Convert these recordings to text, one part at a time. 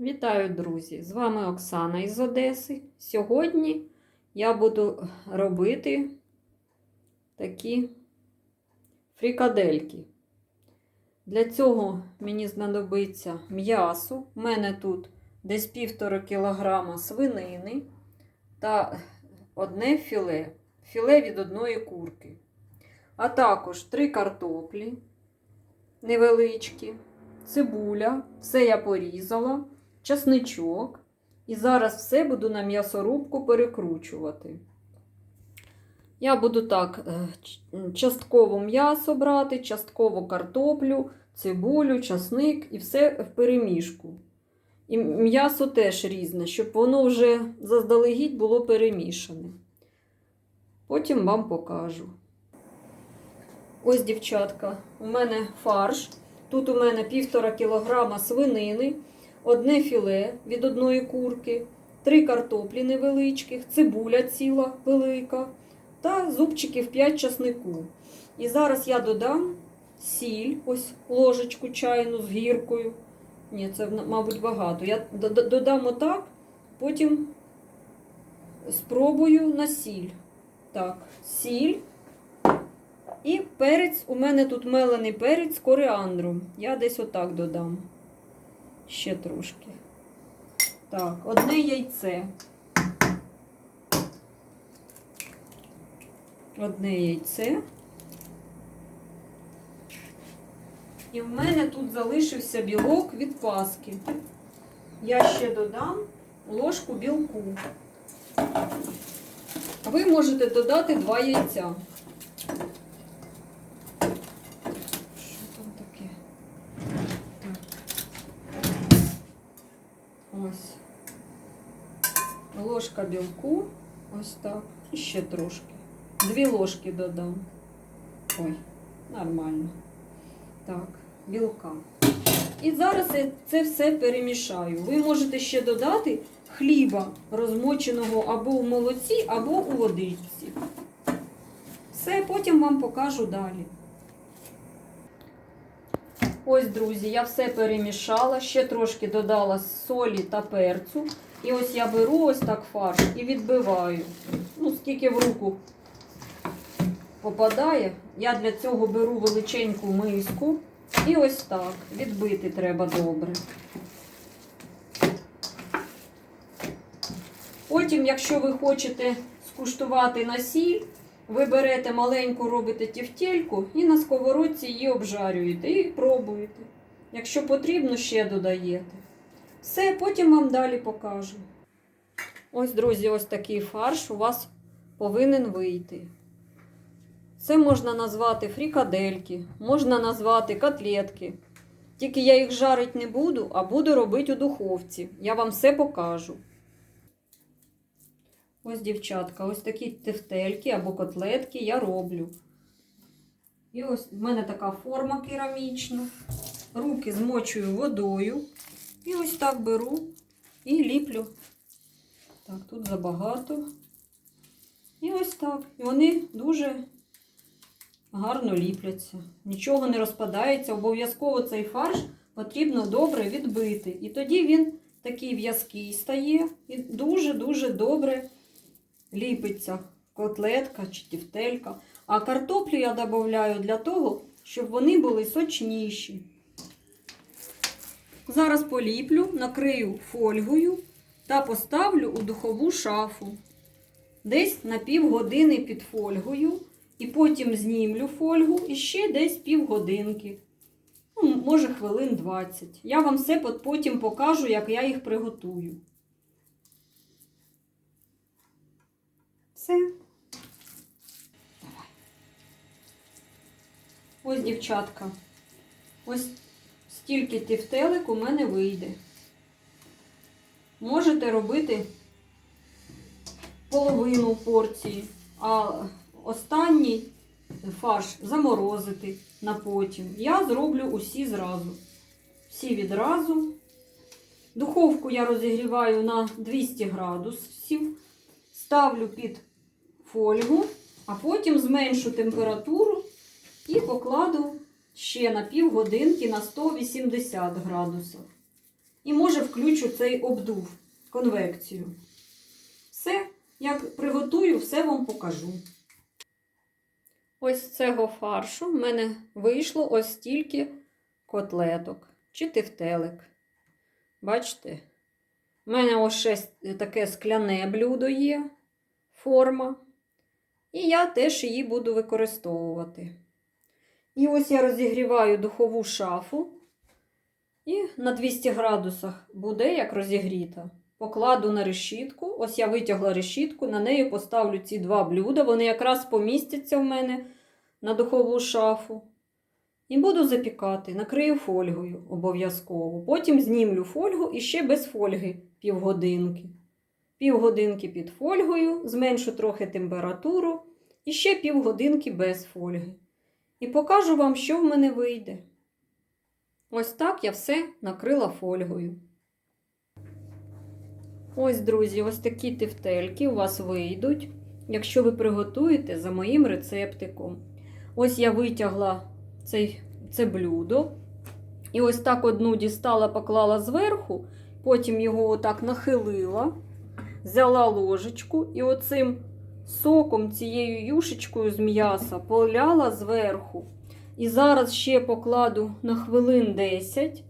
Вітаю, друзі! З вами Оксана із Одеси. Сьогодні я буду робити такі фрикадельки. Для цього мені знадобиться м'ясо. У мене тут десь півтора кілограма свинини та одне філе. Філе від одної курки. А також три картоплі невеличкі, цибуля, все я порізала часничок. І зараз все буду на м'ясорубку перекручувати. Я буду так е, частково м'ясо брати, частково картоплю, цибулю, часник і все в перемішку. І м'ясо теж різне, щоб воно вже заздалегідь було перемішане. Потім вам покажу. Ось, дівчатка, у мене фарш. Тут у мене півтора кілограма свинини одне філе від одної курки, три картоплі невеличких, цибуля ціла велика та зубчиків 5 часнику. І зараз я додам сіль, ось ложечку чайну з гіркою. Ні, це, мабуть, багато. Я додам отак, потім спробую на сіль. Так, сіль. І перець, у мене тут мелений перець з коріандром. Я десь отак додам ще трошки. Так, одне яйце. Одне яйце. І в мене тут залишився білок від паски. Я ще додам ложку білку. Ви можете додати два яйця. Ось. Ложка білку. Ось так. І ще трошки. Дві ложки додам. Ой, нормально. Так, білка. І зараз я це все перемішаю. Ви можете ще додати хліба, розмоченого або в молоці, або у водичці. Все, потім вам покажу далі. Ось, друзі, я все перемішала, ще трошки додала солі та перцю. І ось я беру ось так фарш і відбиваю. Ну, скільки в руку попадає. Я для цього беру величеньку миску. І ось так. Відбити треба добре. Потім, якщо ви хочете скуштувати на сіль, ви берете маленьку, робите тівтельку і на сковородці її обжарюєте і пробуєте. Якщо потрібно, ще додаєте. Все, потім вам далі покажу. Ось, друзі, ось такий фарш у вас повинен вийти. Це можна назвати фрікадельки, можна назвати котлетки. Тільки я їх жарити не буду, а буду робити у духовці. Я вам все покажу. Ось, дівчатка, ось такі тефтельки або котлетки я роблю. І ось в мене така форма керамічна. Руки змочую водою. І ось так беру і ліплю. Так, тут забагато. І ось так. І вони дуже гарно ліпляться. Нічого не розпадається. Обов'язково цей фарш потрібно добре відбити. І тоді він такий в'язкий стає і дуже-дуже добре ліпиться котлетка чи тівтелька. А картоплю я додаю для того, щоб вони були сочніші. Зараз поліплю, накрию фольгою та поставлю у духову шафу. Десь на півгодини під фольгою. І потім знімлю фольгу і ще десь півгодинки. Ну, може, хвилин 20. Я вам все потім покажу, як я їх приготую. Все. Давай. Ось, дівчатка. Ось стільки тівтелик у мене вийде. Можете робити половину порції, а останній фарш заморозити на потім. Я зроблю усі зразу. Всі відразу. Духовку я розігріваю на 200 градусів, ставлю під фольгу, а потім зменшу температуру і покладу ще на півгодинки на 180 градусів. І може включу цей обдув, конвекцію. Все, як приготую, все вам покажу. Ось з цього фаршу в мене вийшло ось стільки котлеток чи тефтелик. Бачите? У мене ось ще таке скляне блюдо є, форма. І я теж її буду використовувати. І ось я розігріваю духову шафу. І на 200 градусах буде як розігріта. Покладу на решітку. Ось я витягла решітку, на неї поставлю ці два блюда. Вони якраз помістяться в мене на духову шафу. І буду запікати, накрию фольгою обов'язково. Потім знімлю фольгу і ще без фольги півгодинки. Півгодинки під фольгою, зменшу трохи температуру і ще півгодинки без фольги. І покажу вам, що в мене вийде. Ось так я все накрила фольгою. Ось, друзі, ось такі тефтельки у вас вийдуть, якщо ви приготуєте за моїм рецептиком. Ось я витягла цей, це блюдо. І ось так одну дістала, поклала зверху, потім його отак нахилила, взяла ложечку і оцим соком, цією юшечкою з м'яса поляла зверху. І зараз ще покладу на хвилин 10.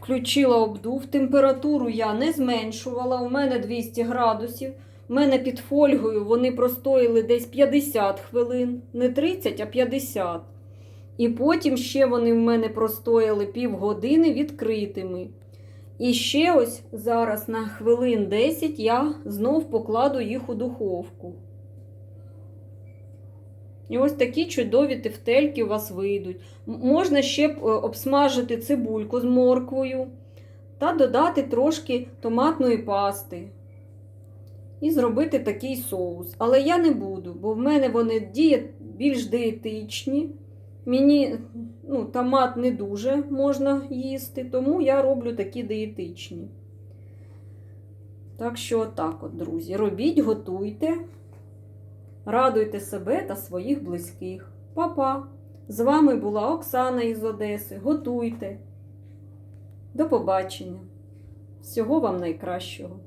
Включила обдув. Температуру я не зменшувала. У мене 200 градусів. У мене під фольгою вони простоїли десь 50 хвилин, не 30, а 50. І потім ще вони в мене простояли півгодини відкритими. І ще ось зараз на хвилин 10 я знов покладу їх у духовку. І ось такі чудові тефтельки у вас вийдуть. Можна ще е, обсмажити цибульку з морквою та додати трошки томатної пасти. І зробити такий соус. Але я не буду, бо в мене вони більш диетичні. Мені ну, томат не дуже можна їсти, тому я роблю такі диетичні. Так що, отак от, друзі, робіть, готуйте. Радуйте себе та своїх близьких. Па-па! З вами була Оксана із Одеси. Готуйте. До побачення. Всього вам найкращого!